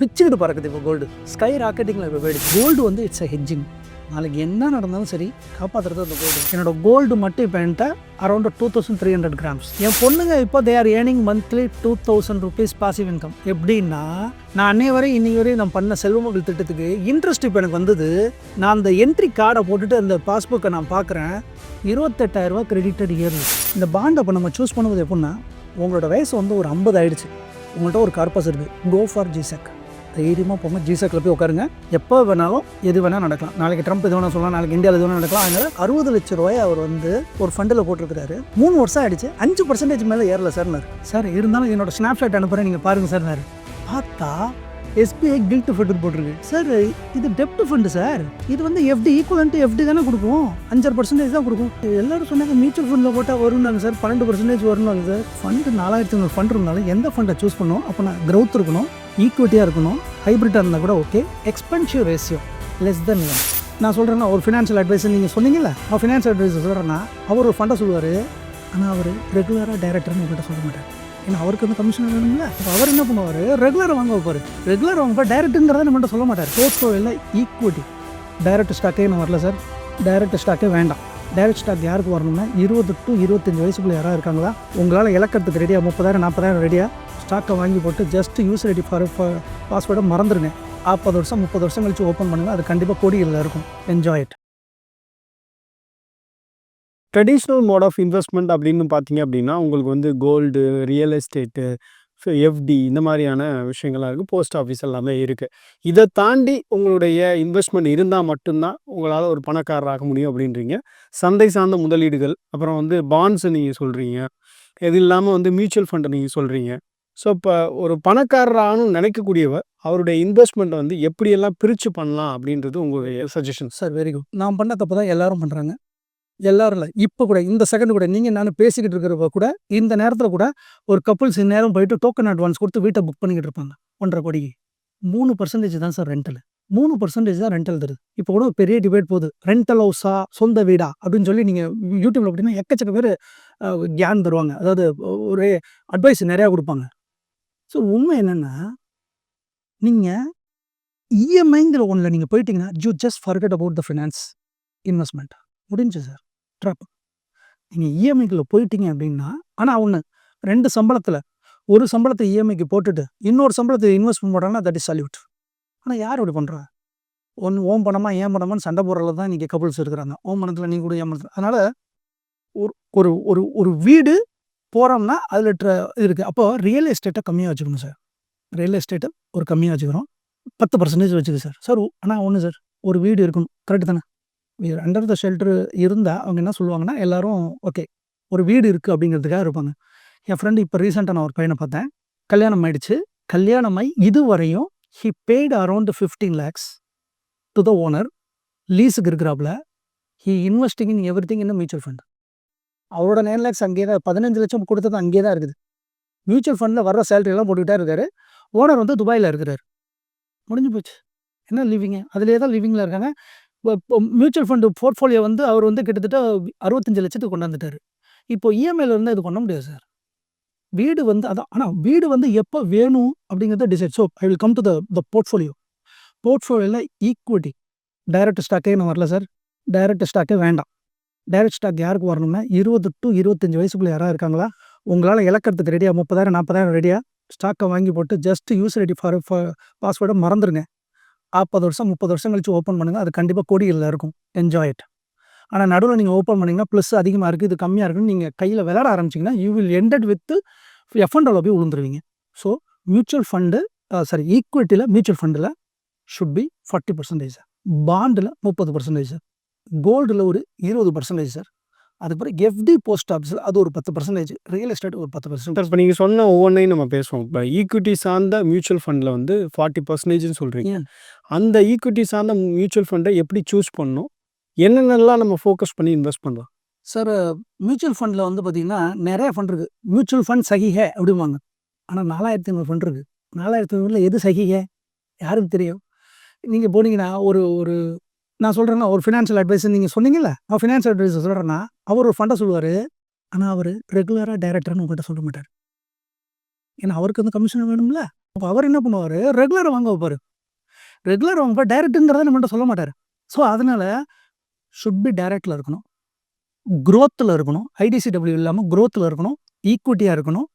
பிச்சுக்கிட்டு பறக்குது இப்போ கோல்டு ஸ்கை ராக்கெட்டிங்கில் இப்போ போயிடுச்சு கோல்டு வந்து இட்ஸ் அ ஹெட்ஜிங் நாளைக்கு என்ன நடந்தாலும் சரி காப்பாற்றுறது அந்த கோல்டு என்னோட கோல்டு மட்டும் இப்போ என்கிட்ட around two thousand three hundred grams என் பொண்ணுங்க இப்போ they are earning monthly two thousand rupees passive income எப்படின்னா நான் அன்னை வரை இன்னைக்கு வரையும் நான் பண்ண செல்வமகள் திட்டத்துக்கு இன்ட்ரெஸ்ட் இப்போ எனக்கு வந்தது. நான் அந்த என்ட்ரி கார்டை போட்டுட்டு அந்த பாஸ்புக்கை நான் பார்க்குறேன். இருபத்தெட்டாயிரரூபா கிரெடிட்டட் இயர்லி இந்த பாண்டை இப்போ நம்ம சூஸ் பண்ணுவது எப்படின்னா உங்களோட வயசு வந்து ஒரு ஐம்பது ஆயிடுச்சு. உங்கள்கிட்ட ஒரு கார்பஸ் இருக்குது கோ ஃபார் ஜிசெக் தைரியமாக போங்க. ஜிசெக்கில் போய் உட்காருங்க. எப்போ வேணாலும் எது வேணால் நடக்கலாம். நாளைக்கு ட்ரம்ப் எது வேணால் சொல்லலாம். நாளைக்கு இந்தியாவில் எது வேணால் நடக்கலாம். அதனால் அறுபது லட்ச ரூபாய் அவர் வந்து ஒரு ஃபண்டில் போட்டிருக்கிறாரு. மூணு வருஷம் ஆயிடுச்சு. அஞ்சு பர்சன்டேஜ் மேலே ஏறல சார்னார் சார் இருந்தாலும் என்னோட ஸ்னாப்ஷாட் அனுப்புகிறேன் நீங்கள் பாருங்கள் சார்னார் பார்த்தா எஸ்பிஐ கில்ட் ஃபண்டு போட்டிருக்கு. சார் இது டெப்ட் ஃபண்டு சார். இது வந்து எஃப்டி ஈக்குவலன்ட்டு எஃப்டி தானே கொடுக்கும். அஞ்சரை பர்சன்டேஜ் தான் கொடுக்கும். எல்லாரும் சொன்னாங்க மியூச்சுவல் ஃபண்டில் போட்டால் வரும்னாங்க சார். பன்னெண்டு பர்சன்டேஜ் வரும்னாங்க சார். ஃபண்டு நாலாயிரத்தி ஐநூறு ஃபண்ட் இருந்தாலும் எந்த ஃபண்டை சூஸ் பண்ணணும்? அப்போ நான் க்ரௌத் இருக்கணும் ஈக்குவிட்டியாக இருக்கணும். ஹைப்ரிட்டாக இருந்தால் கூட okay. Expensive ratio less than one நான் சொல்கிறேன்னா ஒரு ஃபினான்ஷியல் அட்வைஸர் நீங்கள் சொன்னீங்கல்ல நான் ஃபினான்ஷியல் அட்வைஸர் சொல்கிறேன்னா அவர் ஒரு ஃபண்டை சொல்லுவார். ஆனால் அவர் ரெகுலராக டைரக்டர்னு உங்கள்கிட்ட சொல்ல மாட்டார். ஏன்னா அவருக்கு வந்து கமிஷன் வேணும்ல அவர் என்ன பண்ணுவார்? ரெகுலராக வாங்க வைப்பார். ரெகுலர் வாங்க டேரக்ட்டுங்கிறத நம்மகிட்ட சொல்ல மாட்டார். போர்ட்ஃபோலியோவில் ஈக்குவிட்டி டைரக்ட் ஸ்டாக்கே நான் வரல சார் டைரக்ட் ஸ்டாக்கே வேண்டாம். டைரக்ட் ஸ்டாக் யாருக்கு வரணும்னா இருபது டு இருபத்தஞ்சி வயசுக்குள்ளே யாராக இருக்காங்களா? உங்களால் இலக்கிறதுக்கு ரெடியாக முப்பதாயிரம் நாற்பதாயிரம் ரெடியாக ஸ்டாக்கை வாங்கி போட்டு ஜஸ்ட் யூஸ் ஐடி ஃபார் பாஸ்வேர்டை மறந்துடுங்க நாற்பது வருஷம் முப்பது வருஷம் கழிச்சு ஓப்பன் பண்ணுங்கள் அது கண்டிப்பாக கோடிகளில் இருக்கும். Enjoy it traditional mode of investment அப்படின்னு பார்த்தீங்க அப்படின்னா உங்களுக்கு வந்து கோல்டு ரியல் எஸ்டேட்டு எஃப்டி இந்த மாதிரியான விஷயங்கள்லாம் இருக்குது போஸ்ட் ஆஃபீஸ் எல்லாமே இருக்குது இதை தாண்டி உங்களுடைய இன்வெஸ்ட்மெண்ட் இருந்தால் மட்டும்தான் உங்களால் ஒரு பணக்காரராக முடியும் அப்படின்றீங்க. சந்தை சார்ந்த முதலீடுகள் அப்புறம் வந்து பாண்ட்ஸை நீங்கள் சொல்கிறீங்க இது இல்லாமல் வந்து மியூச்சுவல் ஃபண்டை நீங்கள் சொல்கிறீங்க ஸோ இப்போ ஒரு பணக்காரரானு நினைக்கக்கூடியவர் அவருடைய இன்வெஸ்ட்மெண்ட்டை வந்து எப்படியெல்லாம் பிரித்து பண்ணலாம் அப்படின்றது உங்களுடைய சஜஷன் சார் வெரி குட் நான் பண்ண தப்பு தான் எல்லாரும் பண்ணுறாங்க எல்லாரும் இல்லை இப்போ கூட இந்த செகண்ட் கூட நீங்கள் நான் பேசிக்கிட்டு இருக்கிறப்ப கூட இந்த நேரத்தில் கூட ஒரு கப்புள்ஸ் நேரம் போயிட்டு டோக்கன் அட்வான்ஸ் கொடுத்து வீட்டை புக் பண்ணிக்கிட்டு இருப்பாங்க ஒன்றரை கோடிக்கு மூணு பர்சன்டேஜ் தான் சார் ரெண்டல் மூணு பர்சன்டேஜ் தான் ரெண்டல் தருது இப்போ கூட ஒரு பெரிய டிபேட் போகுது ரெண்டல் ஹவுஸா சொந்த வீடா அப்படின்னு சொல்லி நீங்கள் யூடியூப்ல அப்படின்னா எக்கச்சக்க பேர் கியான் தருவாங்க அதாவது ஒரு அட்வைஸ் நிறையா கொடுப்பாங்க ஸோ உண்மை என்னென்னா நீங்கள் இஎம்ஐங்கிற ஒன்றில் நீங்கள் போயிட்டீங்கன்னா you just forget about the finance investment முடிஞ்சு சார் ட்ராப் நீங்கள் இஎம்ஐக்குள்ளே போயிட்டீங்க அப்படின்னா ஆனால் ஒன்று ரெண்டு சம்பளத்தில் ஒரு சம்பளத்தை இஎம்ஐக்கு போட்டுட்டு இன்னொரு சம்பளத்தை இன்வெஸ்ட்மெண்ட் போட்டாங்கன்னா தட் இஸ் சல்யூட் ஆனால் யார் அப்படி பண்ணுறா ஒன்று ஓம் பணமா ஏன் பணமான்னு சண்டை போடுறதுல தான் இன்றைக்கி கப்புள்ஸ் இருக்கிறாங்க. ஓம் பணத்தில் நீங்கள் கூட ஏன் பணத்தில்? அதனால் ஒரு ஒரு ஒரு ஒரு வீடு போகிறோம்னா அதில் ட்ர இருக்குது அப்போது ரியல் எஸ்டேட்டை கம்மியாக வச்சுக்கணும் சார் ரியல் எஸ்டேட்டை ஒரு கம்மியாக வச்சுக்கிறோம். பத்து பர்சன்டேஜ் வச்சுக்கு சார் சார் ஆனால் ஒன்று சார் ஒரு வீடு இருக்கணும். கரெக்டு தானே? அண்டர் த ஷெல்டர் இருந்தால் அவங்க என்ன சொல்லுவாங்கன்னா எல்லாரும் ஓகே ஒரு வீடு இருக்குது அப்படிங்கிறதுக்காக இருப்பாங்க. என் ஃப்ரெண்டு இப்போ ரீசெண்டாக நான் ஒரு பையனை பார்த்தேன். கல்யாணம் ஆயிடுச்சு. கல்யாணம் ஆகி இது வரையும் he paid around fifteen lakhs to the owner லீஸுக்கு இருக்கிறாப்புல. He investing in everything in mutual fund அவரோட நைன் லேக்ஸ் அங்கேயே தான் பதினஞ்சு லட்சம் கொடுத்தது அங்கேயே தான் இருக்குது. மியூச்சுவல் ஃபண்டில் வர்ற சேலரி எல்லாம் போட்டுக்கிட்டே இருக்காரு. ஓனர் வந்து துபாயில் இருக்கிறார். முடிஞ்சு போச்சு. என்ன லிவிங்கு அதிலே தான் லிவிங்கில் இருக்காங்க. இப்போ மியூச்சுவல் ஃபண்டு போர்ட்ஃபோலியோ வந்து அவர் வந்து கிட்டத்தட்ட அறுபத்தஞ்சு லட்சத்துக்கு கொண்டாந்துட்டார். இப்போ இஎம்ஐயில் இருந்தால் இது பண்ண முடியாது சார் வீடு வந்து அதான் ஆனால் வீடு வந்து எப்போ வேணும் அப்படிங்கிறத decide so I will come to the the portfolio போர்ட்ஃபோலியோவில் equity direct ஸ்டாக்கே நான் வரல சார் டைரக்ட் ஸ்டாக்கே வேண்டாம். டைரக்ட் ஸ்டாக் யாருக்கு வரணும்னா இருபது டு இருபத்தஞ்சி வயசுக்குள்ள யாராவது இருக்காங்களா? உங்களால் இழக்கிறதுக்கு ரெடியாக முப்பதாயிரம் நாற்பதாயிரம் ரெடியாக ஸ்டாக்கை வாங்கி போட்டு ஜஸ்ட் யூஸ் ரெடி ஃபார் பாஸ்வேர்டை மறந்துடுங்க நாற்பது வருஷம் முப்பது வருஷம் கழிச்சு ஓப்பன் பண்ணுங்கள் அது கண்டிப்பாக கோடிகளில் இருக்கும் என்ஜாய் இட் ஆனால் நடுவில் நீங்கள் ஓப்பன் பண்ணிங்கன்னா ப்ளஸ் அதிகமாக இருக்குது இது கம்மியாக இருக்குன்னு நீங்கள் கையில் விளாட ஆரம்பிச்சிங்கன்னா யூ வில் எண்டட் வித் எஃப்என்டோவில் போய் விழுந்துருவீங்க ஸோ மியூச்சுவல் ஃபண்டு சாரி ஈக்குவிட்டியில் மியூச்சுவல் ஃபண்டில் should be forty percentage sir பாண்டில் முப்பது பர்சன்டேஜ் சார் கோல்டில் ஒரு இருபது பர்சன்டேஜ் சார் அதுக்கப்புறம் எஃப்டி போஸ்ட் ஆஃபீஸில் அது ஒரு பத்து பர்சன்டேஜ் ரியல் எஸ்டேட் ஒரு பத்து பர்சன்ட் இப்போ நீங்கள் சொன்ன ஒவ்வொன்றையும் நம்ம பேசுவோம். இப்போ ஈக்விட்டி சார்ந்த மியூச்சுவல் ஃபண்டில் வந்து ஃபார்ட்டி பர்சன்டேஜ்னு சொல்கிறீங்க? அந்த ஈக்விட்டி சார்ந்த மியூச்சுவல் ஃபண்டை எப்படி சூஸ் பண்ணணும்? என்னென்னலாம் நம்ம ஃபோக்கஸ் பண்ணி இன்வெஸ்ட் பண்ணலாம்? சார் மியூச்சுவல் ஃபண்டில் வந்து பார்த்தீங்கன்னா நிறைய ஃபண்ட் இருக்குது மியூச்சுவல் ஃபண்ட் சகிஹே அப்படிம்பாங்க. ஆனால் நாலாயிரத்தி ஐநூறு ஃபண்ட் இருக்குது நாலாயிரத்தி ஐநூறுல எது சகிஹே யாருக்கு தெரியும்? நீங்கள் போனீங்கன்னா ஒரு ஒரு நான் சொல்கிறேன்னா ஒரு ஃபினான்ஷியல் அட்வைஸர் நீங்கள் சொன்னீங்கல்ல அவர் ஃபினான்ஷியல் அட்வைஸர் சொல்கிறேன்னா அவர் ஒரு ஃபண்டை சொல்லுவார் ஆனால் அவர் ரெகுலராக டைரக்டர்னு உங்கள்கிட்ட சொல்ல மாட்டார். ஏன்னா அவருக்கு வந்து கமிஷன் வேணும்ல அப்போ அவர் என்ன பண்ணுவார் ரெகுலராக வாங்க வைப்பார். ரெகுலர் வாங்க டைரக்டுங்கிறத நம்மகிட்ட சொல்ல மாட்டார். ஸோ அதனால் ஷுட் பி டைரக்டில் இருக்கணும். க்ரோத்தில் இருக்கணும். ஐடிசிடபிள்யூ இல்லாமல் க்ரோத்தில் இருக்கணும். ஈக்குவிட்டியாக இருக்கணும்.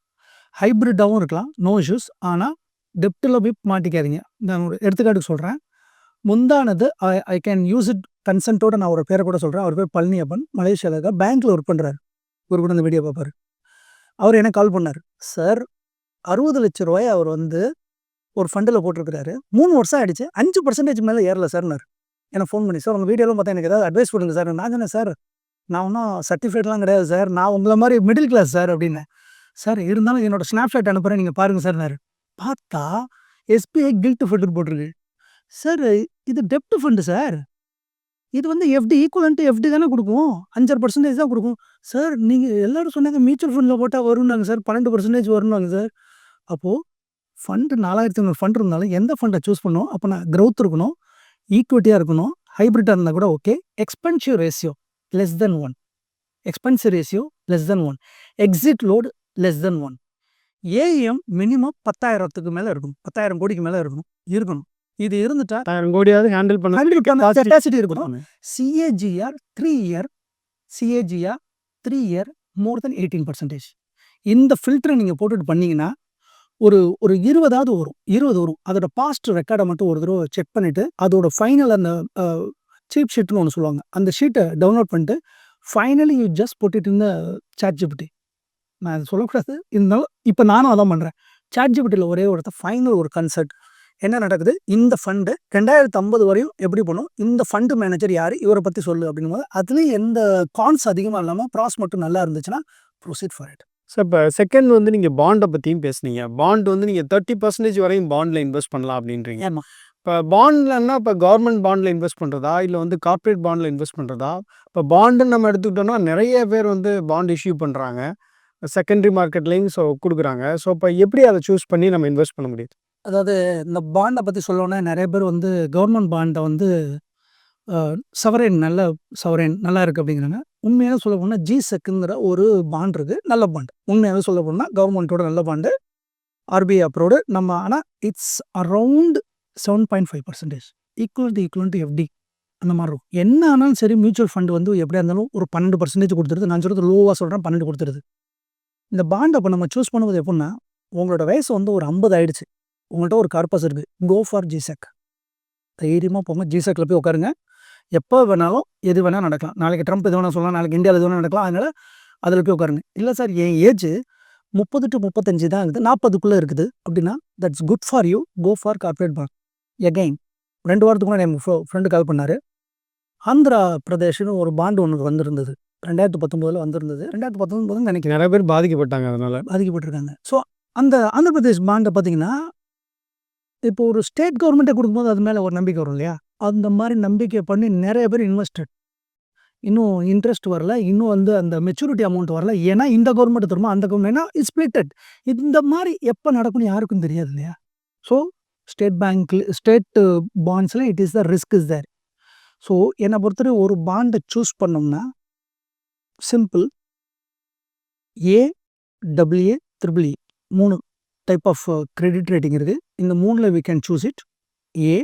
ஹைப்ரிட்டாகவும் இருக்கலாம். நோ இஷ்யூஸ் ஆனால் டெப்டில் போய் மாட்டிக்காதீங்க. நான் ஒரு எடுத்துக்காட்டுக்கு சொல்கிறேன் முந்தானது I I can use it கன்சென்ட்டோட நான் ஒரு பேரை கூட சொல்கிறேன் அவர் பேர் பழனியப்பன். மலேசியாவில் இருக்க பேங்க்கில் ஒர்க் பண்ணுறாரு ஒரு கூட இந்த வீடியோ பார்ப்பார். அவர் எனக்கு கால் பண்ணார். சார் அறுபது லட்ச ரூபாய் அவர் வந்து ஒரு ஃபண்டில் போட்டிருக்கிறாரு. மூணு வருஷம் ஆயிடுச்சு. அஞ்சு பர்சன்டேஜ் மேலே ஏறல சார்னார் எனக்கு ஃபோன் பண்ணி சார் உங்கள் வீடியோலாம் பார்த்தா எனக்கு ஏதாவது அட்வைஸ் பண்ணுங்க சார் நான் சொன்னேன் சார் நான் ஒன்றும் சர்டிஃபிகேட்லாம் கிடையாது சார் நான் உங்களை மாதிரி மிடில் கிளாஸ் சார் அப்படின்னேன் சார் இருந்தாலும் என்னோட ஸ்னாப்ஷாட் அனுப்புகிறேன் நீங்கள் பாருங்கள் சார்னாரு பார்த்தா எஸ்பிஐ கில்ட் ஃபில்டர் போட்டிருக்கு. சார் இது டெப்ட் ஃபண்டு சார் இது வந்து எஃப்டி ஈக்குவலன்ட்டு எஃப்டி தானே கொடுக்கும். அஞ்சரை பர்சன்டேஜ் தான் கொடுக்கும். சார் நீங்கள் எல்லோரும் சொன்னாங்க மியூச்சுவல் ஃபண்டில் போட்டால் வரும்னாங்க சார் பன்னெண்டு பர்சன்டேஜ் வரும்னாங்க சார் அப்போது ஃபண்டு நாலாயிரத்தி ஐநூறு ஃபண்ட் இருந்தாலும் எந்த ஃபண்டை சூஸ் பண்ணோம் அப்போ நான் க்ரௌத் இருக்கணும் ஈக்விட்டியாக இருக்கணும் ஹைப்ரிட்டாக இருந்தால் கூட okay expensive ratio less than one expensive ratio less than one exit load less than one AM minimum பத்தாயிரத்துக்கு மேலே இருக்கும் பத்தாயிரம் கோடிக்கு மேலே இருக்கணும். இருக்கணும். இது இருந்துட்டா கோடியாவது ஹேண்டில் பண்ண கெப்பாசிட்டி இருக்கணும் CAGR three year CAGR three year more than eighteen percentage இந்த ஃபில்டரை நீங்கள் போட்டுட்டு பண்ணீங்கன்னா ஒரு ஒரு இருபதாவது வரும். இருபது வரும். அதோட பாஸ்ட் ரெக்கார்டை மட்டும் ஒரு தடவை செக் பண்ணிவிட்டு அதோட ஃபைனல் அந்த சீப் ஷீட்னு ஒன்று சொல்லுவாங்க. அந்த ஷீட்டை டவுன்லோட் பண்ணிட்டு ஃபைனலி யூ ஜஸ்ட் போட்டுட்டு இருந்த சாட் ஜிபிட்டி நான் சொல்லக்கூடாது. இருந்தாலும் இப்போ நானும் அதான் பண்ணுறேன் சாட் ஜிபிட்டியில் ஒரே ஒருத்த ஃபைனல் ஒரு கன்சர்ட் என்ன நடக்குது? இந்த ஃபண்டு ரெண்டாயிரத்து ஐம்பது வரையும் எப்படி பண்ணும் இந்த ஃபண்டு மேனேஜர் யார்? இவரை பற்றி சொல்லு அப்படின்னும் போது அதுலேயும் எந்த கான்ஸ் அதிகமாக இல்லாமல் ப்ராஸ் மட்டும் நல்லா இருந்துச்சுன்னா ப்ரொசீட் ஃபார் இட் சார் இப்போ செகண்ட் வந்து நீங்கள் பாண்டை பற்றியும் பேசுனீங்க. பாண்ட் வந்து நீங்கள் தேர்ட்டி பர்சன்டேஜ் வரையும் பாண்டில் இன்வெஸ்ட் பண்ணலாம் அப்படின்றீங்க. இப்போ பாண்ட்லன்னா இப்போ கவர்மெண்ட் பாண்டில் இன்வெஸ்ட் பண்ணுறதா இல்லை வந்து கார்ப்பரேட் பாண்டில் இன்வெஸ்ட் பண்ணுறதா இப்போ பாண்டுன்னு நம்ம எடுத்துக்கிட்டோம்னா நிறைய பேர் வந்து பாண்ட் இஷ்யூ பண்ணுறாங்க செகண்டரி மார்க்கெட்லேயும் ஸோ கொடுக்குறாங்க. ஸோ இப்போ எப்படி அதை சூஸ் பண்ணி நம்ம இன்வெஸ்ட் பண்ண முடியுது? அதாவது இந்த பாண்டை பற்றி சொல்லணும்னா நிறைய பேர் வந்து கவர்மெண்ட் பாண்டை வந்து சவரேன் நல்ல சவரேன் நல்லா இருக்குது அப்படிங்கிறாங்க. உண்மையாக சொல்ல போனால் ஜி செக்குங்கிற ஒரு பாண்ட் இருக்குது நல்ல பாண்டு உண்மையாக சொல்ல போனால் கவர்மெண்ட்டோட நல்ல பாண்டு ஆர்பிஐ அப்ரோடு நம்ம ஆனால் it's around seven point five percentage equal to equal to FD அந்த மாதிரி இருக்கும். என்ன ஆனாலும் சரி மியூச்சுவல் ஃபண்ட் வந்து எப்படியா இருந்தாலும் ஒரு பன்னெண்டு பர்சன்டேஜ் கொடுத்துருது. நான் சொல்கிறது லோவாக சொல்கிறேன் பன்னெண்டு கொடுத்துருது. இந்த பாண்டை அப்போ நம்ம சூஸ் பண்ணுவது எப்படின்னா உங்களோட வயசு வந்து ஒரு ஐம்பது ஆயிடுச்சு. உங்கள்கிட்ட ஒரு கார்பஸ் இருக்குது கோ ஃபார் ஜிசெக் தைரியமாக போங்க. ஜிசெக்கில் போய் உட்காருங்க. எப்போ வேணாலும் எது வேணால் நடக்கலாம். நாளைக்கு ட்ரம்ப் எது வேணால் சொல்லலாம். நாளைக்கு இந்தியாவில் எது வேணால் நடக்கலாம். அதனால் அதில் போய் உட்காருங்க. இல்லை சார் என் ஏஜ் முப்பது டு முப்பத்தஞ்சு தான் இருக்குது நாற்பதுக்குள்ளே இருக்குது. அப்படின்னா that's good for you go for corporate bank again ரெண்டு வாரத்துக்கு முன்னாடி என் ஃப்ரெண்டு கால் பண்ணார். ஆந்திரா பிரதேஷ்னு ஒரு பாண்டு ஒன்று வந்திருந்தது. ரெண்டாயிரத்து பத்தொம்போதில் வந்திருந்தது. ரெண்டாயிரத்து பத்தொன்பதுன்னு நினைக்கிறேன். நிறைய பேர் பாதிக்கப்பட்டாங்க அதனால. பாதிக்கப்பட்டிருக்காங்க. ஸோ அந்த ஆந்திர பிரதேஷ் பாண்டை பார்த்தீங்கன்னா இப்போ ஒரு ஸ்டேட் கவர்மெண்ட்டை கொடுக்கும்போது அது மேலே ஒரு நம்பிக்கை வரும் இல்லையா? அந்த மாதிரி நம்பிக்கை பண்ணி நிறைய பேர் இன்வெஸ்டட் இன்னும் இன்ட்ரெஸ்ட் வரல இன்னும் வந்து அந்த மெச்சூரிட்டி அமௌண்ட் வரல. ஏன்னா இந்த கவர்மெண்ட் தருமா அந்த கவர்மெண்ட்னா ஸ்பிளிட்டட் இந்த மாதிரி எப்போ நடக்கும்னு யாருக்கும் தெரியாது இல்லையா? ஸோ ஸ்டேட் பேங்க்கில் state பாண்ட்ஸில் it is the risk is there so என்னை பொறுத்தவரை ஒரு பாண்டை சூஸ் பண்ணோம்னா simple A WA triple E மூணு. டைப் ஆஃப் கிரெடிட் ரேட்டிங் இருக்குது இந்த மூணில் we can choose it A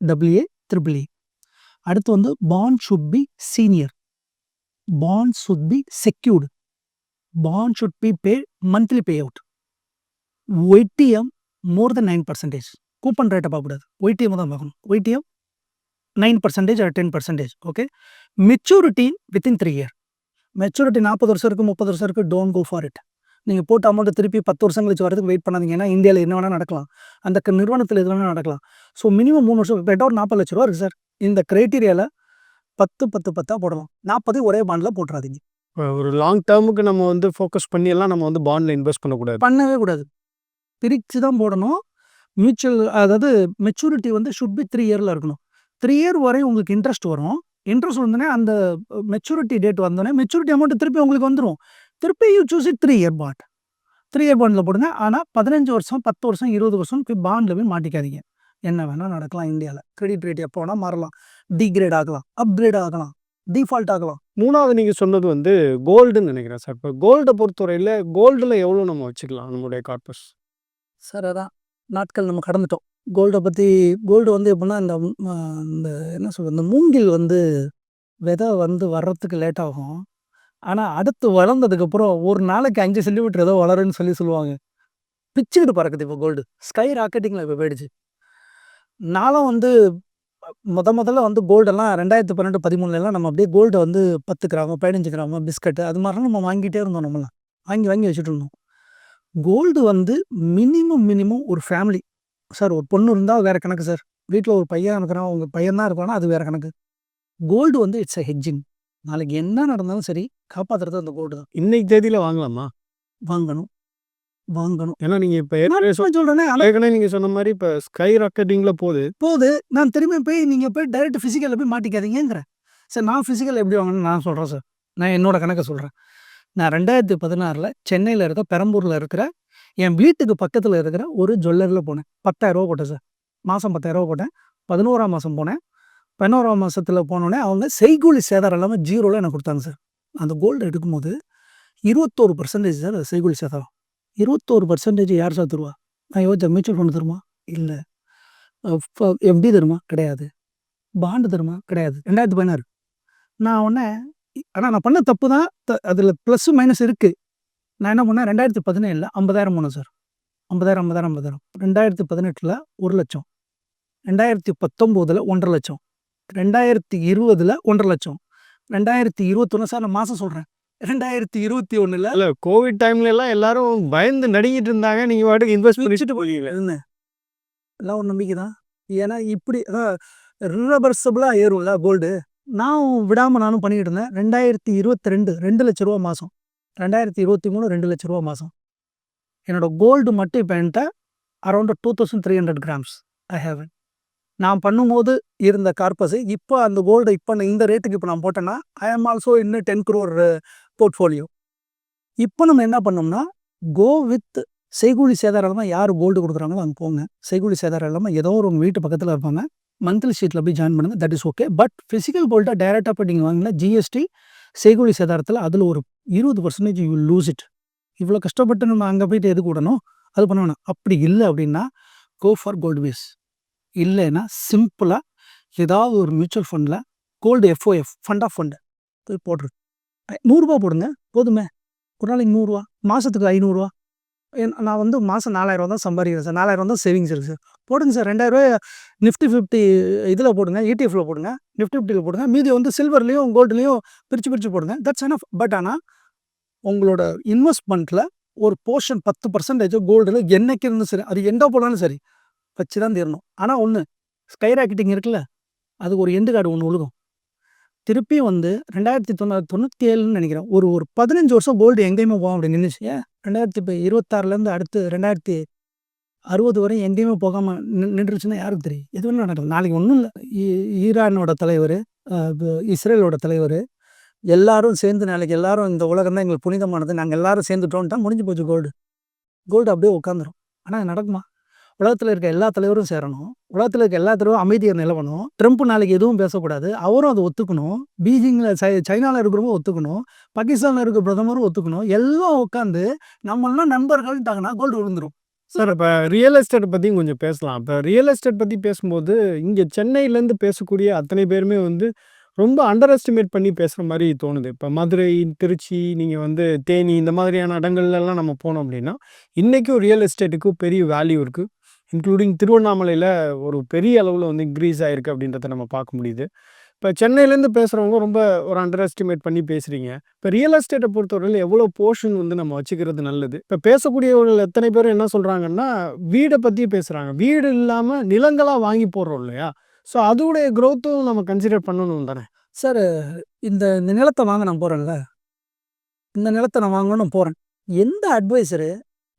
W A triple E அடுத்து வந்து bond should be senior bond should be secured bond should be pay monthly pay out YTM more than nine percentage coupon ரேட்டை பார்க்கக்கூடாது YTM தான் பார்க்கணும் YTM nine percentage or ten percentage okay maturity within three year maturity நாற்பது வருஷம் இருக்குது முப்பது வருஷம் இருக்குது டோன்ட் கோ ஃபார் இட் நீங்கள் போட்ட அமௌண்ட்டை திருப்பி பத்து வருஷம் கழிச்சு வரதுக்கு வெயிட் பண்ணாதீங்க. ஏன்னா இந்தியாவில் என்ன வேணால் நடக்கலாம். அந்த நிறுவனத்தில் எது வேணால் நடக்கலாம். ஸோ மினிமம் மூணு வருஷம் இப்போ ஒரு நாற்பது லட்ச ரூபா இருக்குது சார் இந்த க்ரைட்டீரியாவில் பத்து பத்து பத்தாக போடலாம். நாற்பது ஒரே பாண்டில் போட்டுறாதீங்க. ஒரு லாங் டேர்முக்கு நம்ம வந்து ஃபோக்கஸ் பண்ணி எல்லாம் நம்ம வந்து பாண்டில் இன்வெஸ்ட் பண்ணக்கூடாது. பண்ணவே கூடாது. பிரித்து தான் போடணும். மியூச்சுவல் அதாவது மெச்சூரிட்டி வந்து ஷுட் பி த்ரீ இயரில் இருக்கணும். த்ரீ இயர் வரையும் உங்களுக்கு இன்ட்ரெஸ்ட் வரும். இன்ட்ரெஸ்ட் வந்தோடனே அந்த மெச்சூரிட்டி டேட் வந்தோடனே மெச்சூரிட்டி அமௌண்ட் திருப்பி உங்களுக்கு வந்துடும் திருப்பி you choose it three year bond three year பாண்டில் போடுங்க. ஆனால் பதினஞ்சு வருஷம் பத்து வருஷம் இருபது வருஷம் போய் பாண்டில் போய் மாட்டிக்காதீங்க. என்ன வேணால் நடக்கலாம் இந்தியாவில் கிரெடிட் ரேட் எப்போ வேணால் மாறலாம். டிகிரேட் ஆகலாம். அப்கிரேட் ஆகலாம். டிஃபால்ட் ஆகலாம். மூணாவது நீங்கள் சொன்னது வந்து கோல்டுன்னு நினைக்கிறேன் சார் இப்போ கோல்டை பொறுத்தவரையில் கோல்டில் எவ்வளோ நம்ம வச்சுக்கலாம் நம்மளுடைய கார்பஸ் சார் அதான் நாட்கள் நம்ம கடந்துட்டோம். கோல்டை பற்றி கோல்டு வந்து எப்படின்னா இந்த இந்த என்ன சொல்கிறது இந்த மூங்கில் வந்து விதை வந்து வர்றதுக்கு லேட் ஆகும். ஆனால் அடுத்து வளர்ந்ததுக்கப்புறம் ஒரு நாளைக்கு அஞ்சு சென்டிமீட்டர் ஏதோ வளருன்னு சொல்லி சொல்லுவாங்க. பிச்சுக்கிட்டு பறக்குது இப்போ கோல்டு ஸ்கை ராக்கெட்டிங்கில் இப்போ போயிடுச்சு. நானும் வந்து முத முதல்ல வந்து கோல்டெல்லாம் ரெண்டாயிரத்து பன்னெண்டு பதிமூணுலலாம் நம்ம அப்படியே கோல்டை வந்து பத்து கிராமம் பதினஞ்சு கிராமம் பிஸ்கட்டு அது மாதிரிலாம் நம்ம வாங்கிட்டே இருந்தோம் நம்மளாம் வாங்கி வாங்கி வச்சுட்டு இருந்தோம். கோல்டு வந்து மினிமம் மினிமம் ஒரு ஃபேமிலி சார் ஒரு பொண்ணு இருந்தால் வேறு கணக்கு சார் வீட்டில் ஒரு பையன் இருக்கிறான் உங்கள் பையன் தான் இருக்கானா அது வேறு கணக்கு. கோல்டு வந்து இட்ஸ் அ ஹெஜ்ஜிங் நாளைக்கு என்ன நடந்தாலும் சரி காப்பாற்றுறது அந்த கோல்டு தான். இன்னைக்கு தேதியில வாங்கலாமா? வாங்கணும். வாங்கணும். ஏன்னா நீங்க இப்ப ஏற்கனவே சொ- சொல்கிறேனே ஏற்கனவே நீங்க சொன்ன மாதிரி இப்ப ஸ்கை ராக்கெட்டிங்ல போகுது. போது நான் திரும்பி போய் நீங்கள் போய் டைரக்ட் ஃபிசிக்கலில் போய் மாட்டிக்காதீங்கிறேன் சார் நான் ஃபிசிக்கல் எப்படி வாங்கணும்னு நான் சொல்கிறேன் சார். நான் என்னோட கணக்கை சொல்கிறேன் நான் ரெண்டாயிரத்தி பதினாறில் சென்னையில் இருக்க பெரம்பூரில் இருக்கிற என் வீட்டுக்கு பக்கத்தில் இருக்கிற ஒரு ஜுவல்லரியில் போனேன். பத்தாயிரரூவா போட்டேன் சார். மாதம் பத்தாயிரரூவா போட்டேன். பதினோராம் மாதம் போனேன். பதினோராம் மாதத்தில் போனோடனே அவங்க செய்கூலி சேதாரம் இல்லாமல் ஜீரோவில் எனக்கு கொடுத்தாங்க சார். அந்த கோல்டு எடுக்கும்போது இருபத்தோரு பர்சன்டேஜ் சார் அது செய்கூலி சேதாரம். இருபத்தோரு பர்சன்டேஜ் யார் சார் தருவா? நான் யோசிச்சேன் மியூச்சுவல் ஃபண்ட் தருமா? இல்லை. எஃப்டி தருமா? கிடையாது. பாண்டு தருமா? கிடையாது. ரெண்டாயிரத்து பதினாறு. நான் உடனே ஆனால் நான் பண்ண தப்பு தான் அதில் ப்ளஸ் மைனஸ் இருக்குது நான் என்ன பண்ணேன்? ரெண்டாயிரத்தி பதினேழில் ஐம்பதாயிரம் போனேன் சார். ஐம்பதாயிரம் ஐம்பதாயிரம் ஐம்பதாயிரம். ரெண்டாயிரத்தி பதினெட்டில் ஒரு லட்சம். ரெண்டாயிரத்தி பத்தொம்போதில் ஒன்றரை லட்சம். ரெண்டாயிரத்தி இருபதில் ஒன்றரை லட்சம். ரெண்டாயிரத்தி இருபத்தொன்று சார் நான் மாதம் சொல்கிறேன் ரெண்டாயிரத்தி இருபத்தி ஒன்றில் இல்ல கோவிட் டைம்ல எல்லாம் எல்லாரும் பயந்து நடுங்கிட்டு இருந்தாங்க. நீங்க வாட்டுக்கு இன்வெஸ்ட் பண்ணிட்டு போறீங்க என்ன எல்லாம் ஒரு நம்பிக்கை தான் ஏன்னா இப்படி ரிவர்சபிளாக ஏறும்ல கோல்டு நான் விடாமல் நானும் பண்ணிக்கிட்டு இருந்தேன். ரெண்டாயிரத்தி இருபத்தி ரெண்டு ரெண்டு லட்ச ரூபா மாதம் ரெண்டாயிரத்தி இருபத்தி மூணு ரெண்டு லட்ச ரூபா மாதம் என்னோட கோல்டு மட்டும் இப்போ என்கிட்ட around two thousand three hundred grams I have நான் பண்ணும்போது இருந்த கார்பஸ் இப்போ அந்த கோல்டு இப்போ நான் இந்த ரேட்டுக்கு இப்போ நான் போட்டேன்னா ஐ ஆம் ஆல்சோ இன்னும் டென் குரோர் போர்ட்ஃபோலியோ இப்போ நம்ம என்ன பண்ணோம்னா கோ வித் செய்கூலி சேதாரம் இல்லாமல் யார் கோல்டு கொடுக்குறாங்களோ அங்கே போங்க. செய்கூலி சேதாரம் இல்லாமல் ஏதோ ஒரு உங்கள் வீட்டு பக்கத்தில் இருப்பாங்க. மந்த்லி ஷீட்டில் போய் ஜாயின் பண்ணுங்கள் that is okay but physical கோல்டாக டைரெக்டாக போய் நீங்கள் வாங்கினா ஜிஎஸ்டி செய்கூலி சேதாரத்தில் அதில் ஒரு இருபது பர்சன்டேஜ் யூ லூஸ் இட் இவ்வளோ கஷ்டப்பட்டு நம்ம அங்கே போயிட்டு எது கூடணும் அது பண்ண வேணாம். அப்படி இல்லை அப்படின்னா கோ ஃபார் கோல்டு பேஸ் இல்லைன்னா சிம்பிளாக ஏதாவது ஒரு மியூச்சுவல் ஃபண்டில் gold FOF fund of fund போய் போட்டுரு. நூறுரூவா போடுங்க. போதுமே. ஒரு நாளைக்கு நூறுரூவா மாதத்துக்கு ஐநூறுரூவா என் நான் வந்து மாதம் நாலாயிரம் தான் சம்பாதிக்கிறேன் சார். நாலாயிரம் தான் சேவிங்ஸ் இருக்குது சார். போடுங்க சார். ரெண்டாயிரரூவா நிஃப்டி ஃபிஃப்டி இதில் போடுங்க. ஏடிஎஃப்ல போடுங்க. நிஃப்டி ஃபிஃப்டியில் போடுங்க. மீதி வந்து சில்வர்லேயும் கோல்டுலேயும் பிரித்து பிரித்து போடுங்க. தட்ஸ் என் பட் ஆனால் உங்களோட இன்வெஸ்ட்மெண்ட்டில் ஒரு போர்ஷன் பத்து பர்சன்டேஜ் கோல்டில் என்னைக்கு இருந்து சரி அது எண்டோ போனாலும் சரி வச்சு தான் தீரணும். ஆனால் ஒன்று ஸ்கை ராக்கெட்டிங் இருக்குல்ல அதுக்கு ஒரு எண்டு கார்டு ஒன்று ஒழுகும் திருப்பி வந்து ரெண்டாயிரத்தி தொண்ணூ தொண்ணூற்றி ஏழுன்னு நினைக்கிறேன். ஒரு ஒரு பதினஞ்சு வருஷம் கோல்டு எங்கேயுமே போகும் அப்படின்னு நின்றுச்சு ஏன்? ரெண்டாயிரத்தி இப்போ இருபத்தாறுலேருந்து அடுத்து ரெண்டாயிரத்தி அறுபது வரை எங்கேயுமே போகாமல் நின்றுச்சுன்னா யாருக்கு தெரியும்? எது வேணும் நாளைக்கு ஒன்றும் இல்லை. ஈரானோட தலைவர் இஸ்ரேலோட தலைவர் எல்லாரும் சேர்ந்து நாளைக்கு எல்லாரும் இந்த உலகம் தான் எங்களுக்கு புனிதமானது. நாங்கள் எல்லாரும் சேர்ந்துட்டோன்ட்டா முடிஞ்சு போச்சு கோல்டு கோல்டு அப்படியே உட்காந்துரும். ஆனால் நடக்குமா? உலகத்தில் இருக்க எல்லா தலைவரும் சேரணும். உலகத்தில் இருக்க எல்லா தலைவரும் அமைதியை நிலவணும். ட்ரம்ப் நாளைக்கு எதுவும் பேசக்கூடாது. அவரும் அதை ஒத்துக்கணும். பீஜிங்கில் சை சைனாவில் இருக்கிறவங்க ஒத்துக்கணும். பாகிஸ்தானில் இருக்க பிரதமரும் ஒத்துக்கணும். எல்லாம் உட்காந்து நம்மளாம் நண்பர்கள்ட்டாங்கன்னா கோல்டு விழுந்துடும் சார் இப்போ ரியல் எஸ்டேட் பற்றியும் கொஞ்சம் பேசலாம். இப்போ ரியல் எஸ்டேட் பற்றி பேசும்போது இங்கே சென்னையிலேருந்து பேசக்கூடிய அத்தனை பேருமே வந்து ரொம்ப அண்டர் எஸ்டிமேட் பண்ணி பேசுகிற மாதிரி தோணுது. இப்போ மதுரை திருச்சி நீங்கள் வந்து தேனி இந்த மாதிரியான இடங்கள்லாம் நம்ம போனோம் அப்படின்னா இன்றைக்கும் ரியல் எஸ்டேட்டுக்கு பெரிய வேல்யூ இருக்குது இன்க்ளூடிங் திருவண்ணாமலையில் ஒரு பெரிய அளவில் வந்து இன்க்ரீஸ் ஆகிருக்கு அப்படின்றத நம்ம பார்க்க முடியுது. இப்போ சென்னையிலேருந்து பேசுகிறவங்க ரொம்ப ஒரு அண்டர் எஸ்டிமேட் பண்ணி பேசுகிறீங்க இப்போ ரியல் எஸ்டேட்டை பொறுத்தவரையில் எவ்வளோ போர்ஷன் வந்து நம்ம வச்சுக்கிறது நல்லது? இப்போ பேசக்கூடியவர்கள் எத்தனை பேர் என்ன சொல்கிறாங்கன்னா வீடை பற்றி பேசுகிறாங்க வீடு இல்லாமல் நிலங்களாக வாங்கி போடுறோம் இல்லையா? ஸோ அதோடைய க்ரோத்தும் நம்ம கன்சிடர் பண்ணணும் தானே? சார் இந்த இந்த நிலத்தை வாங்க நான் போகிறேன்ல இந்த நிலத்தை நான் வாங்கணும்னு போகிறேன் எந்த அட்வைசரு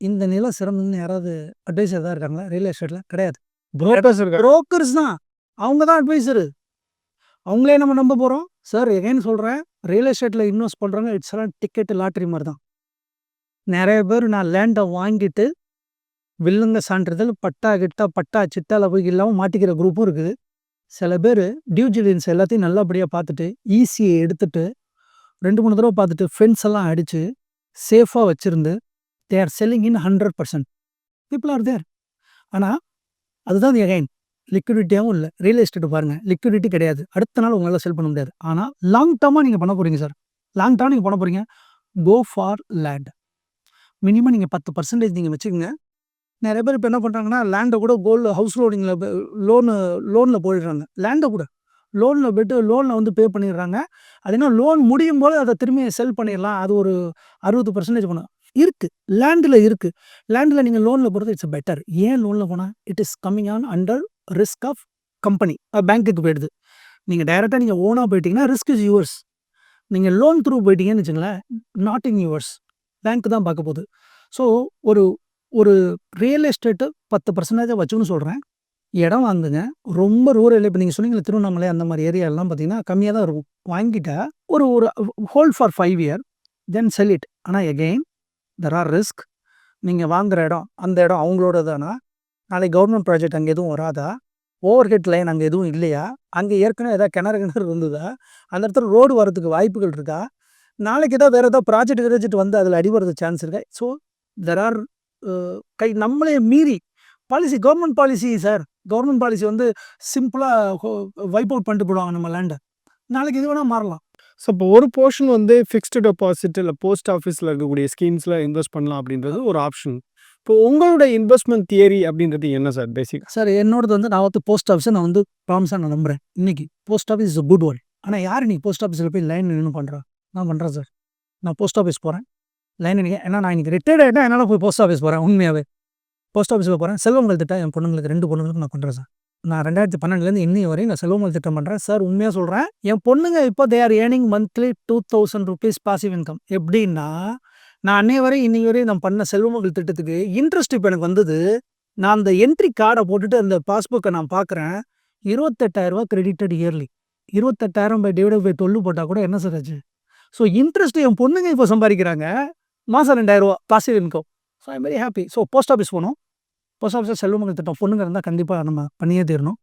இந்த நிலம் சிறந்ததுன்னு யாராவது அட்வைசர் தான் இருக்காங்களா? ரியல் எஸ்டேட்டில் கிடையாது. புரோக்கர்ஸ் புரோக்கர்ஸ் தான். அவங்க தான் அட்வைசரு அவங்களே நம்ம நம்ப போகிறோம் சார் எகைன் சொல்கிறேன் ரியல் எஸ்டேட்டில் இன்வெஸ்ட் பண்ணுறவங்க இட்ஸ் எல்லாம் டிக்கெட்டு லாட்ரி மாதிரி தான். நிறைய பேர் நான் லேண்டை வாங்கிட்டு வில்லுங்க சான்றிதழ் பட்டா கிட்டா பட்டா சிட்டால போய் இல்லாமல் மாட்டிக்கிற குரூப்பும் இருக்குது. சில பேர் டியூ ஜிலியன்ஸ் எல்லாத்தையும் நல்லபடியாக பார்த்துட்டு ஈஸியை எடுத்துட்டு ரெண்டு மூணு தடவை பார்த்துட்டு ஃபென்ஸ் எல்லாம் அடித்து சேஃபாக வச்சுருந்து they are selling in hundred percent people are there ஆனால் அதுதான் எகைன் லிக்விடிட்டியாகவும் இல்லை. ரியல் எஸ்டேட் பாருங்கள் லிக்விடிட்டி கிடையாது. அடுத்த நாள் உங்களால் செல் பண்ண முடியாது. ஆனால் லாங் டேர்மாக நீங்கள் பண்ண போகிறீங்க சார் லாங் டேர்ம் நீங்கள் பண்ண போகிறீங்க கோ ஃபார் லேண்ட் மினிமம் நீங்கள் பத்து பர்சன்டேஜ் நீங்கள் வச்சுக்கோங்க. நிறைய பேர் இப்போ என்ன பண்ணுறாங்கன்னா லேண்டை கூட கோல்டு ஹவுஸ் லோனிங்கில் லோனு லோனில் போயிடுறாங்க. லேண்டை கூட. லோனில் போய்ட்டு லோனில் வந்து பே பண்ணிடுறாங்க. அது என்ன லோன் முடியும் போது அதை திரும்பி செல் பண்ணிடலாம். அது ஒரு அறுபது பர்சன்டேஜ் பண்ணும் இருக்குது லேண்டில் இருக்குது லேண்டில் நீங்கள் லோனில் போகிறது இட்ஸ் பெட்டர் ஏன் லோனில் போனால் it is coming on under risk of company பேங்க்குக்கு போயிடுது. நீங்கள் டைரெக்டாக நீங்கள் ஓனாக போயிட்டீங்கன்னா ரிஸ்க் இஸ் யூவர்ஸ் நீங்கள் லோன் த்ரூ போயிட்டீங்கன்னு வச்சுங்களேன் நாட் இன் யூவர்ஸ் பேங்க் தான் பார்க்க போகுது. ஸோ ஒரு ஒரு ரியல் எஸ்டேட்டு பத்து பர்சன்டேஜாக வச்சுன்னு சொல்கிறேன் இடம் வாங்குங்க. ரொம்ப ரூரல் இப்போ நீங்கள் சொன்னீங்களே திருவண்ணாமலை அந்த மாதிரி ஏரியாலாம் பார்த்தீங்கன்னா கம்மியாக தான் இருக்கும். வாங்கிட்டா ஒரு ஒரு hold for five year then sell it ஆனால் எகெயின் தெர் ஆர் ரிஸ்க் நீங்கள் வாங்குகிற இடம் அந்த இடம் அவங்களோட தானா நாளைக்கு கவர்மெண்ட் ப்ராஜெக்ட் அங்கே எதுவும் வராதா? ஓவர் ஹெட் லைன் அங்கே எதுவும் இல்லையா? அங்கே ஏற்கனவே ஏதாவது கிணறு கிணறு இருந்ததா? அந்த இடத்துல ரோடு வரதுக்கு வாய்ப்புகள் இருக்கா? நாளைக்கு ஏதாவது வேறு ஏதாவது ப்ராஜெக்ட் கிராஜெக்ட் வந்து அதில் அடிபடுறது சான்ஸ் இருக்கா? ஸோ தெர் ஆர் கை நம்மளே மீறி policy government policy sir government policy வந்து சிம்பிளாக வைப் அவுட் பண்ணிட்டு போடுவாங்க நம்ம லேண்டை நாளைக்கு இது வேணால் மாறலாம். ஸோ இப்போ ஒரு போர்ஷன் வந்து ஃபிக்ஸ்டு டெபாசிட் இல்லை போஸ்ட் ஆஃபீஸில் இருக்கக்கூடிய ஸ்கீம்ஸில் இன்வெஸ்ட் பண்ணலாம் அப்படின்றது ஒரு ஆப்ஷன் இப்போ உங்களோட இன்வெஸ்ட்மெண்ட் தியரி அப்படின்றது என்ன சார் பேசிக் சார் என்னோடது வந்து நான் வந்து போஸ்ட் ஆஃபீஸை நான் வந்து ப்ராமிஸாக நான் நம்புறேன். இன்னைக்கு post office is good one ஆனால் யார் நீ போஸ்ட் ஆஃபீஸில் போய் லைன் நின்று பண்ணுறா நான் பண்ணுறேன் சார் நான் போஸ்ட் ஆஃபீஸ் போகிறேன் லைன் நிற்க ஏன்னா நான் இன்றைக்கி ரிட்டையர்ட் ஆகிட்டா என்னால் போய் போஸ்ட் ஆஃபீஸ் போகிறேன் உண்மையாகவே போஸ்ட் ஆஃபீஸில் போகிறேன் செல்வங்கள் திட்டம் என் பொண்ணுங்களுக்கு ரெண்டு பொண்ணுங்களுக்கு நான் பண்ணுறேன் சார் நான் ரெண்டாயிரத்தி பன்னெண்டுலேருந்து இன்னி வரையும் நான் செல்வமல் திட்டம் பண்ணுறேன் சார் உண்மையாக சொல்கிறேன் என் பொண்ணுங்க இப்போ they are earning monthly two thousand rupees passive income எப்படின்னா நான் அன்னைய வரையும் இன்னைக்கு வரையும் நான் பண்ண செல்வமகள் திட்டத்துக்கு இன்ட்ரெஸ்ட் இப்போ எனக்கு வந்தது. நான் அந்த என்ட்ரி கார்டை போட்டுட்டு அந்த பாஸ்புக்கை நான் பார்க்குறேன் இருபத்தெட்டாயிரரூபா கிரெடிட்டட் இயர்லி இருபத்தெட்டாயிரம் பை டிவைட் பை தொல்லு போட்டால் கூட என்ன சார் ஆச்சு? ஸோ இன்ட்ரெஸ்ட் என் பொண்ணுங்க இப்போ சம்பாதிக்கிறாங்க. மாதம் ரெண்டாயிரரூவா passive income so I'm very happy so post office போகணும் போஸ்ட் ஆஃபீஸில் செல்வமகள் திட்டம் பொண்ணுங்க இருந்தால் கண்டிப்பாக நம்ம பண்ணியே தீரணும்.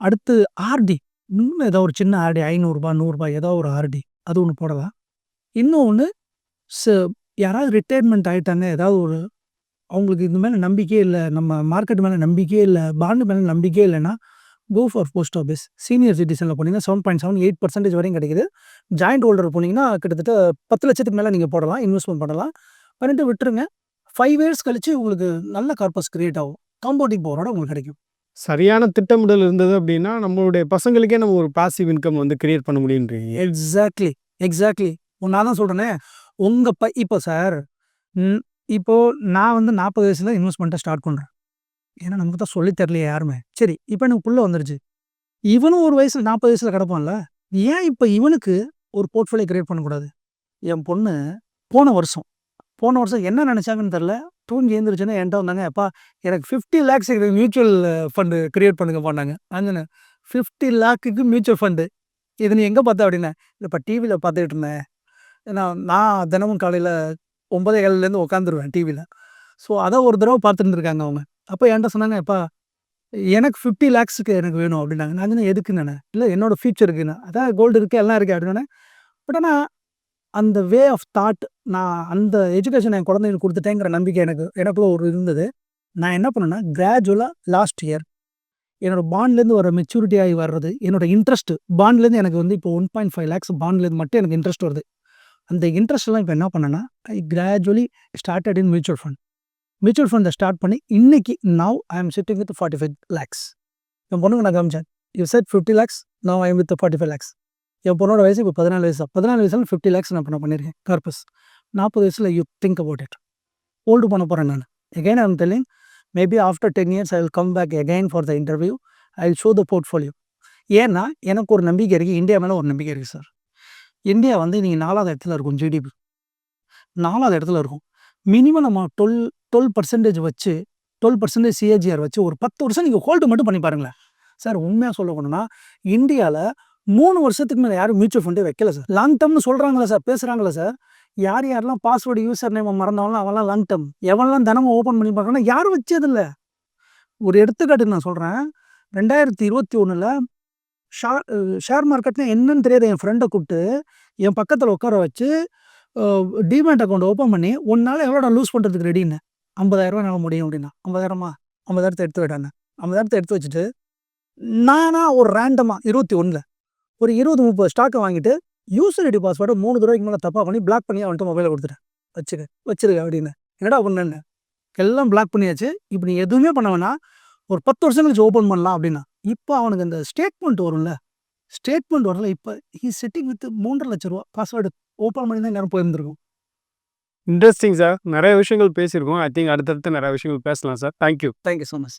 அடுத்து ஆர்டி இன்னும் ஏதோ ஒரு சின்ன ஆர்டி ஐநூறுரூபா நூறுரூபா ஏதோ ஒரு ஆர்டி அது ஒன்று போடலாம். இன்னும் ஒன்று யாராவது ரிட்டையர்மெண்ட் ஆகிட்டாங்க ஏதாவது ஒரு அவங்களுக்கு இது மேலே நம்பிக்கையே இல்லை நம்ம மார்க்கெட் மேலே நம்பிக்கையே இல்லை பாண்டு மேலே நம்பிக்கையே இல்லைன்னா go for post office senior சிட்டிசனில் போனீங்கன்னா seven point seven eight percentage வரையும் கிடைக்குது. ஜாயிண்ட் ஹோல்டர் போனீங்கன்னா கிட்டத்தட்ட பத்து லட்சத்துக்கு மேலே நீங்கள் போடலாம் இன்வெஸ்ட்மெண்ட் பண்ணலாம். பண்ணிட்டு விட்டுருங்க. ஃபைவ் இயர்ஸ் கழித்து உங்களுக்கு நல்ல கார்பஸ் க்ரியேட் ஆகும். காம்பவுண்டிங் பவரோட உங்களுக்கு கிடைக்கும். சரியான திட்டமிடல் இருந்தது அப்படின்னா நம்மளுடைய பசங்களுக்கே நம்ம ஒரு பாசிவ் இன்கம் வந்து கிரியேட் பண்ண முடியுன்றீங்க. எக்ஸாக்ட்லி எக்ஸாக்ட்லி நான் தான் சொல்கிறேனே உங்கள் ப இப்போ சார் இப்போது நான் வந்து நாற்பது வயசில் இன்வெஸ்ட்மெண்ட்டை ஸ்டார்ட் பண்ணுறேன் ஏன்னா நமக்கு தான் சொல்லித் தரலையே யாருமே. சரி இப்போ எனக்கு புள்ள வந்துருச்சு. இவனும் ஒரு வயசில் நாற்பது வயசில் கிடப்பான்ல ஏன் இப்போ இவனுக்கு ஒரு போர்ட்ஃபோலியோ கிரியேட் பண்ணக்கூடாது? என் பொண்ணு போன வருஷம் போன வருஷம் என்ன நினச்சாங்கன்னு தெரில தூங்கி எழுந்திரிச்சுன்னா என்கிட்ட வந்தாங்க அப்பா எனக்கு ஃபிஃப்டி லேக்ஸ் எனக்கு மியூச்சுவல் ஃபண்டு க்ரியேட் பண்ணுங்க பண்ணாங்க அங்கே ஃபிஃப்டி லேக்குக்கு மியூச்சுவல் ஃபண்டு இது நீ எங்கே பார்த்த? அப்படின்னா. இல்லைப்பா டிவியில் பார்த்துக்கிட்டு இருந்தேன். ஏன்னா நான் தினமும் காலையில் ஒன்பதே ஏழுலேருந்து உட்காந்துருவேன் டிவியில் ஸோ அதை ஒரு தடவை பார்த்துருந்துருக்காங்க அவங்க. அப்போ என்கிட்ட சொன்னாங்க எப்பா எனக்கு ஃபிஃப்டி லேக்ஸுக்கு எனக்கு வேணும் அப்படின்னாங்க. நான் எதுக்குன்னு? இல்லை என்னோடய இல்லை என்னோட ஃபியூச்சருக்குன்னு அதான் கோல்டு இருக்குது எல்லாம் இருக்குது அப்படின்னா பட் ஆனால் அந்த வே ஆஃப் தாட் நான் அந்த எஜுகேஷன் என் குழந்தைங்களுக்கு கொடுத்துட்டேங்கிற நம்பிக்கை எனக்கு எனக்குள்ள ஒரு இருந்தது. நான் என்ன பண்ணேன்னா கிராஜுவலாக லாஸ்ட் இயர் என்னோடய பாண்ட்லேருந்து வர மெச்சூரிட்டி ஆகி வர்றது என்னோட இன்ட்ரெஸ்ட் பாண்ட்லேருந்து எனக்கு வந்து இப்போ ஒன் பாயிண்ட் ஃபைவ் லேக்ஸ் பாண்ட்லேருந்து மட்டும் எனக்கு இன்ட்ரெஸ்ட் வருது. அந்த இன்ட்ரெஸ்ட்லாம் இப்போ என்ன பண்ணேன்னா I gradually started in mutual fund mutual ஃபண்டை ஸ்டார்ட் பண்ணி இன்னைக்கு now I am sitting with forty five lakhs என் பொண்ணுங்க நான் காமிச்சேன் you said fifty lakhs now I am with forty five lakhs என் பொண்ணோட வயசு இப்போ பதினாலு வயசு. பதினாலு வயசுல ஃபிஃப்டி லேக்ஸ் நான் பண்ண பண்ணியிருக்கேன் கார்பஸ் நாற்பது வயசில் you think about it old பண்ண போகிறேன் நான். Again I'm telling maybe after ten years I will come back again for the interview I will show the portfolio ஏன்னா எனக்கு ஒரு நம்பிக்கை இருக்குது இந்தியா மேலே ஒரு நம்பிக்கை இருக்குது சார் இந்தியா வந்து நீங்கள் நாலாவது இடத்துல இருக்கும் ஜிடிபி நாலாவது இடத்துல இருக்கும். மினிமம் நம்ம டுவெல் டுவெல் பர்சன்டேஜ் வச்சு டுவெல் பர்சன்டேஜ் சிஏஜிஆர் வச்சு ஒரு பத்து வருஷம் நீங்கள் ஹோல்டு மட்டும் பண்ணி பாருங்களேன். சார் உண்மையாக சொல்ல போனோம்னா இந்தியாவில் மூணு வருஷத்துக்கு மேலே யாரும் மியூச்சுவல் ஃபண்டே வைக்கல சார் லாங் டேர்ம்னு சொல்கிறாங்களா சார் பேசுகிறாங்களா சார் யார் யாரெல்லாம் பாஸ்வேர்டு யூசர் நேம் மறந்தவங்களும் அவெல்லாம் லாங் டேர்ம் எவன்லாம் தினமும் ஓப்பன் பண்ணி பார்க்கணும் யாரும் வச்சதில்ல ஒரு எடுத்துக்காட்டு நான் சொல்கிறேன் ரெண்டாயிரத்தி இருபத்தி ஒன்றில் ஷேர் ஷேர் மார்க்கெட்டில் என்னன்னு தெரியாத என் ஃப்ரெண்டை கூப்பிட்டு என் பக்கத்தில் உட்கார வச்சு டிமேட் அக்கௌண்ட் ஓப்பன் பண்ணி ஒன்றால் எவ்வளோ லூஸ் பண்ணுறதுக்கு ரெடின்னு ஐம்பதாயிரரூவா என்னால் முடியும் அப்படின்னா. ஐம்பதாயிரமா? ஐம்பதாயிரத்தை எடுத்து விட்டாங்க ஐம்பதாயிரத்தை எடுத்து வச்சுட்டு நானா ஒரு ரேண்டமாக இருபத்தி ஒன்றில் ஒரு இருபது முப்பது ஸ்டாக்கை வாங்கிட்டு யூசர் ஐடி பாஸ்வேர்டை மூணு தடவைக்கு மேலே தப்பாக பண்ணி பிளாக் பண்ணி அவன்கிட்ட மொபைலை கொடுத்துட்டேன். வச்சுக்க வச்சிருக்க அப்படின்னு. என்னடா பண்ணேன்னு? எல்லாம் பிளாக் பண்ணியாச்சு. இப்போ நீ எதுவுமே பண்ண வேணாம். ஒரு பத்து வருஷம் கழிச்சு ஓப்பன் பண்ணலாம் அப்படின்னா இப்போ அவனுக்கு அந்த ஸ்டேட்மெண்ட் வரும்ல. ஸ்டேட்மெண்ட் வரல இப்போ ஹீ செட்டிங் வித் மூன்றரை லட்ச ரூபா பாஸ்வேர்டு ஓப்பன் பண்ணி தான் நேரம் போயிருந்திருக்கும். இன்ட்ரெஸ்டிங் சார் நிறைய விஷயங்கள் பேசியிருக்கோம். ஐ திங்க் அடுத்தடுத்து நிறைய விஷயங்கள் பேசலாம் sir thank you thank you so much